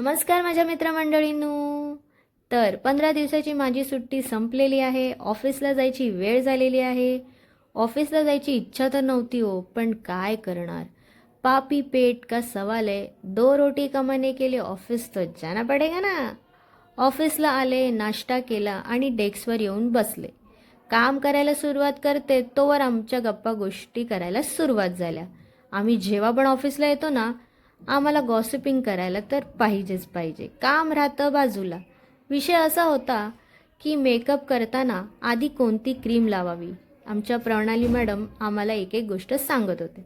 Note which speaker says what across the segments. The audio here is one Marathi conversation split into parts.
Speaker 1: नमस्कार माझ्या मित्रमंडळींनो. तर पंधरा दिवसाची माझी सुट्टी संपलेली आहे. ऑफिसला जायची वेळ झालेली आहे. ऑफिसला जायची इच्छा तर नव्हती हो पण काय करणार? पापी पेट का सवाल आहे. दो रोटी कमाने के लिए ऑफिस तर जाना पडेगा ना. ऑफिसला आले नाश्ता केला आणि डेस्कवर येऊन बसले. काम करायला सुरुवात करते तोवर आमच्या गप्पा गोष्टी करायला सुरुवात झाल्या. आम्ही जेव्हा पण ऑफिसला येतो ना आम्हाला गॉसिपिंग करायला तर पाहिजेच पाहिजे. काम राहतं बाजूला. विषय असा होता की मेकअप करताना आधी कोणती क्रीम लावावी? आमच्या प्रणाली मॅडम आम्हाला एक एक गोष्ट सांगत होते.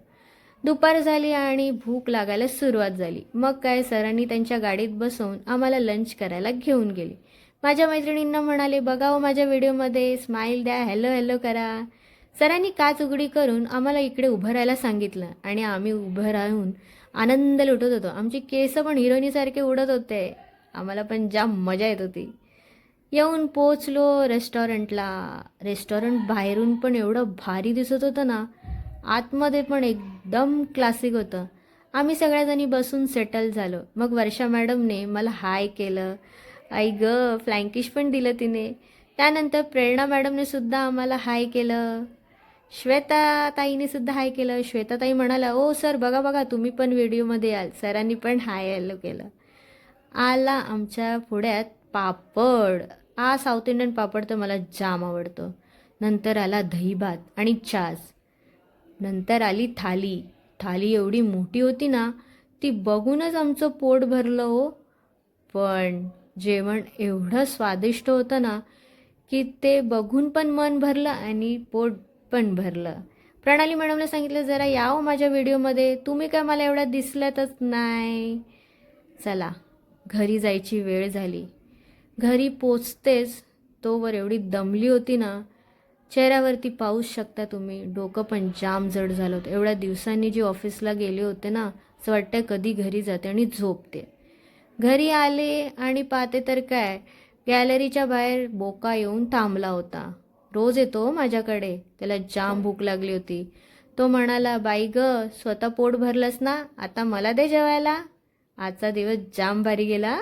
Speaker 1: दुपार झाली आणि भूक लागायला सुरुवात झाली. मग काय सरांनी त्यांच्या गाडीत बसवून आम्हाला लंच करायला घेऊन गेले. माझ्या मैत्रिणींना म्हणाले बघा हो माझ्या व्हिडिओमध्ये स्माईल द्या हॅलो हॅलो करा. सरांनी काच उघडी करून आम्हाला इकडे उभं राहायला सांगितलं आणि आम्ही उभं राहून आनंद लुटत होतो. आमची केस पण हिरोईनीसारखे उडत होते. आम्हाला पण जाम मजा येत होती. येऊन पोचलो रेस्टॉरंटला. रेस्टॉरंट बाहेरून पण एवढं भारी दिसत होतं ना. आतमध्ये पण एकदम क्लासिक होतं. आम्ही सगळ्याजणी बसून सेटल झालो. मग वर्षा मॅडमने मला हाय केलं. आई ग फ्लँकिश पण दिलं तिने. त्यानंतर प्रेरणा मॅडमने सुद्धा आम्हाला हाय केलं. श्वेताताईने सुद्धा हाय केलं. श्वेताताई म्हणाला ओ सर बघा बघा तुम्ही पण व्हिडिओमध्ये याल. सरांनी पण हाय हॅलो केलं. आला आमच्या पुढ्यात पापड. हा साऊथ इंडियन पापड तर मला जाम आवडतो. नंतर आला दहीभात आणि चास. नंतर आली थाली. थाली एवढी मोठी होती ना ती बघूनच आमचं पोट भरलं हो. पण जेवण एवढं स्वादिष्ट होतं ना की ते बघून पण मन भरलं आणि पोट पण भरलं. प्रणाली मॅडमला सांगितलं जरा याव माझ्या व्हिडिओमध्ये. तुम्ही काय मला एवढ्या दिसल्यातच नाही. चला घरी जायची वेळ झाली. घरी पोचतेच तोवर एवढी दमली होती ना. चेहऱ्यावरती पाहूच शकता तुम्ही. डोकं पण जाम जड झालं होतं. एवढ्या दिवसांनी जी ऑफिसला गेले होते ना असं वाटतं कधी घरी जाते आणि झोपते. घरी आले आणि पाहते तर काय गॅलरीच्या बाहेर बोका येऊन थांबला होता. रोज येतो हो माझ्याकडे. त्याला जाम भूक लागली होती. तो म्हणाला बाई ग स्वतः पोट भरलंस ना आता मला दे जेवायला. आजचा दिवस जाम भारी गेला